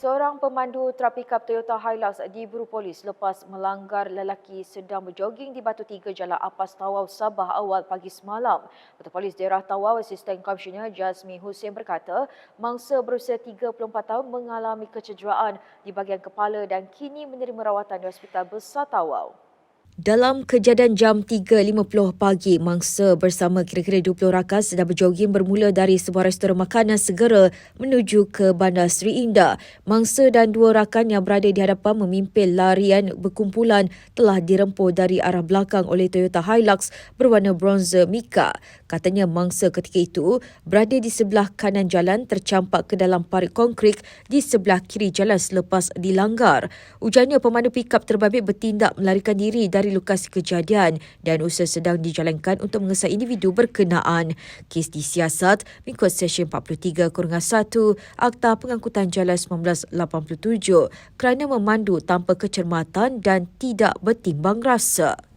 Seorang pemandu pickup Toyota Hilux diburu polis lepas melanggar lelaki sedang berjoging di Batu Tiga Jalan Apas Tawau Sabah awal pagi semalam. Ketua Polis Daerah Tawau Asisten Komisioner Jazmi Hussein berkata, mangsa berusia 34 tahun mengalami kecederaan di bahagian kepala dan kini menerima rawatan di Hospital Besar Tawau. Dalam kejadian jam 3.50 pagi, mangsa bersama kira-kira 20 rakan sedang berjoging bermula dari sebuah restoran makanan segera menuju ke Bandar Seri Indah. Mangsa dan dua rakan yang berada di hadapan memimpin larian berkumpulan telah dirempuh dari arah belakang oleh Toyota Hilux berwarna bronze Mika. Katanya mangsa ketika itu berada di sebelah kanan jalan tercampak ke dalam parit konkrit di sebelah kiri jalan selepas dilanggar. Ujarnya pemandu pikap terbabit bertindak melarikan diri dari lokasi kejadian dan usaha sedang dijalankan untuk mengesah individu berkenaan. Kes disiasat mengikut Seksyen 43 Kurungan 1 Akta Pengangkutan Jalan 1987 kerana memandu tanpa kecermatan dan tidak bertimbang rasa.